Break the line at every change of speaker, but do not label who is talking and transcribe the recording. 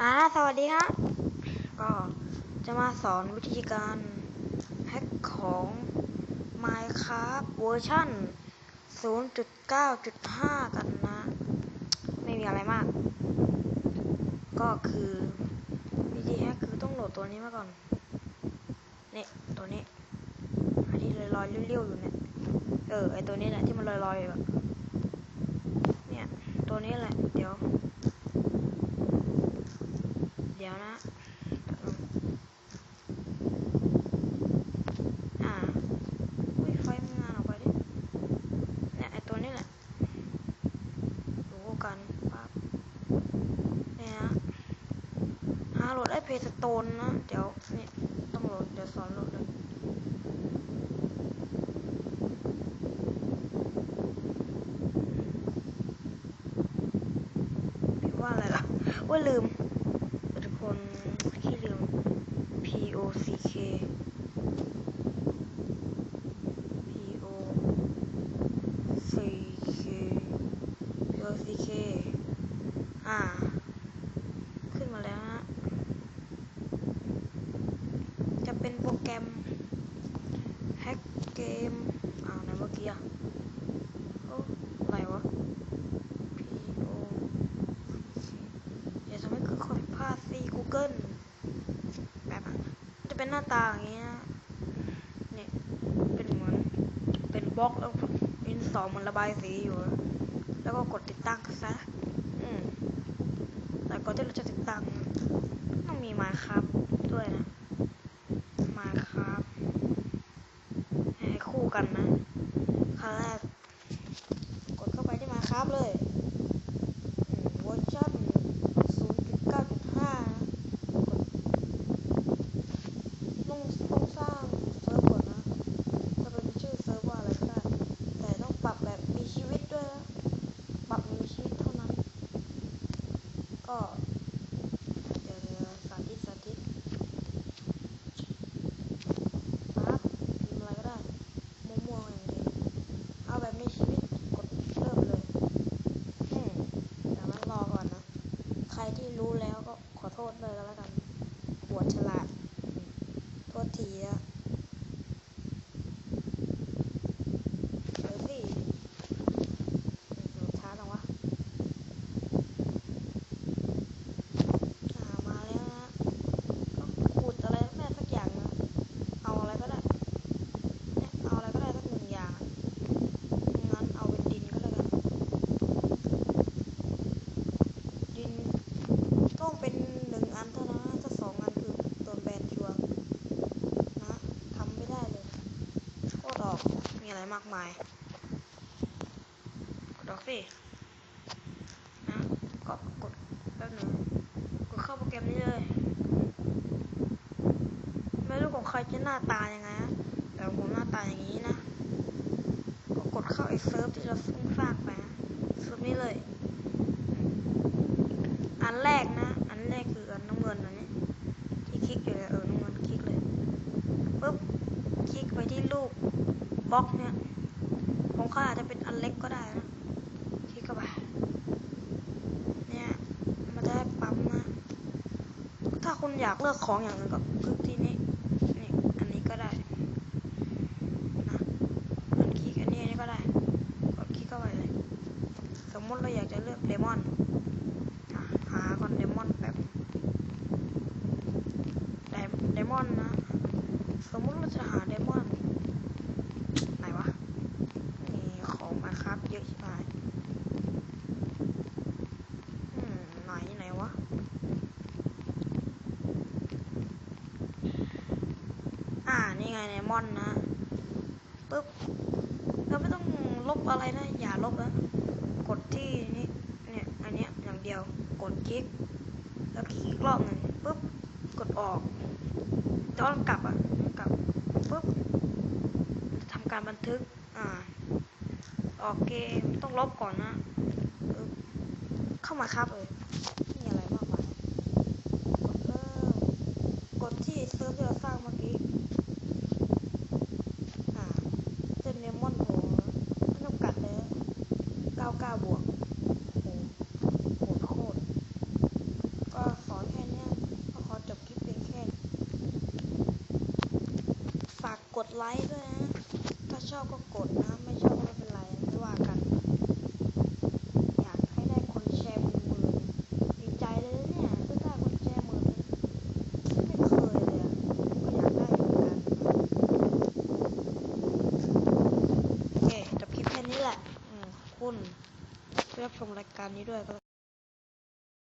อ่าสวัสดีครับ ก็จะมาสอนวิธีการแฮ็กของ Minecraft เวอร์ชัน0.9.5 กันนะ ไม่มีอะไรมาก ก็คือวิธีแฮ็กคือต้องโหลดตัวนี้มาก่อน นี่ตัวนี้ อันที่ลอยๆเลี้ยวๆอยู่เนี่ย เออไอตัวนี้แหละที่มันลอยๆอยู่อะเนี่ยตัวนี้แหละ เดี๋ยว ดี๋ยวนะ อ่าอุ้ยไฟมันงานออกไปดิเนี่ยไอตัวนี้แหละดูกันปั๊บเนี่ยนะหาโหลดไอเพสโตนนะ เดี๋ยวนี่ต้องโหลด เดี๋ยวสอนโหลดเลยพิมพ์ว่าอะไรล่ะว่าลืม 4K PO 4K PO 4K อ่า ขึ้นมาแล้วฮะ จะเป็นโปรแกรมแฮกเกมอ่าไหนเมื่อกี้อะ จะเป็นหน้าตาอย่างเงี้ยเนี่ยเป็นเหมือนเป็นบล็อกแล้วอินสตอลมันระบายสีอยู่อะแล้วก็กดติดตั้งซะอืมแต่ก่อนที่เราจะติดตั้งต้องมีมาครับด้วยนะมาครับให้คู่กันนะขั้นแรกกดเข้าไปที่มาครับเลย อืมเวอร์ชัน0.9.5นะกดต้องต้องสร้างเซิร์ฟก่อนนะจะเป็นชื่อเซิร์ฟว่าอะไรก็ได้ แต่ต้องปรับแบบมีชีวิตด้วยนะ ปรับมีชีวิตเท่านั้น ก็เดี๋ยวเดี๋ยวสาธิตสาธิตปั๊บพิมพ์อะไรก็ได้มั่วๆอย่างเดียวเอาแบบมีชีวิตกดเริ่มเลย อืมเดี๋ยวมันรอก่อนนะ ใครที่รู้แล้วก็ขอโทษเลยก็แล้วกันปวดฉลาดอืมโทษทีอะเดี๋ยวสิอืมช้าจังวะ อ่ามาแล้วนะก็ขุดอะไรแม่สักอย่างนะ เอาอะไรก็ได้ เนี่ย เอาอะไรก็ได้สักหนึ่งอย่างอะงั้นเอาเป็นดินก็แล้วกัน ดินต้องเป็นหนึ่งอันเท่านั้นนะถ้าสองอันคือโดนแบนชัวร์นะทำไม่ได้เลยโคตรออก มีอะไรมากมายกดออกสินะก็กดแป๊บนึงกดเข้าโปรแกรมนี้เลยไม่รู้ของใครจะหน้าตายังไงนะแต่ผมหน้าตาอย่างนี้นะก็กดเข้าไอ้เซิร์ฟที่เราสร้างไปนะเซิร์ฟนี้เลย อันแรกนะ อันแรกคืออันน้ำเงินอันนี้ ที่คลิกอยู่เลยเออน้ำเงินคลิกเลยปุ๊บคลิกไปที่รูป บล็อกเนี่ยของเขาอาจจะเป็นอันเล็กก็ได้นะคลิกเข้าไปเนี่ยมันจะให้ปั๊มนะ ถ้าคุณอยากเลือกของอย่างอื่นก็คลิกที่นี้นี่อันนี้ก็ได้นะอันคลิกอันนี้อันนี้ก็ได้ กดคลิกเข้าไปเลย สมมติเราอยากจะเลือกเลมอน อะหาก่อนเดมอนแป๊บไดเดมอนนะ สมมุติเราจะหาเดมอน ไหนวะ มีของมาครับเยอะชิบหายอืมไหนไหนวะ อ่า นี่ไงเดมอนนะปึ๊บเราไม่ต้องลบอะไรนะ อย่าลบนะ กดที่นี่เนี่ยอันเนี้ยอย่างเดียว กดคลิก แล้วคลิกอีกรอบหนึ่งปุ๊บ กดออกย้อนกลับอะกลับปุ๊บทำการบันทึก อ่า ออกเกมต้องลบก่อนนะ เข้ามาครับเลยนี่อะไรมากมายกดเริ่มกดที่เซิร์ฟที่เราสร้างเมื่อกี้ อ่าเจนเลมอนโหไม่ต้องกัดเลย 99 บวกโหโหดโคตร ก็สอน ไลค์ด้วยนะ ถ้าชอบก็กดนะ ไม่ชอบก็ไม่เป็นไรไม่ว่ากัน อยากให้ได้คนแชร์หมื่นดีใจเลยนะเนี่ยถ้าได้คนแชร์หมื่นไม่เคยเลยอะก็อยากได้เหมือนกันโอเคจบคลิปแค่นี้แหละ อืมขอบคุณที่รับชมรายการนี้ด้วยก็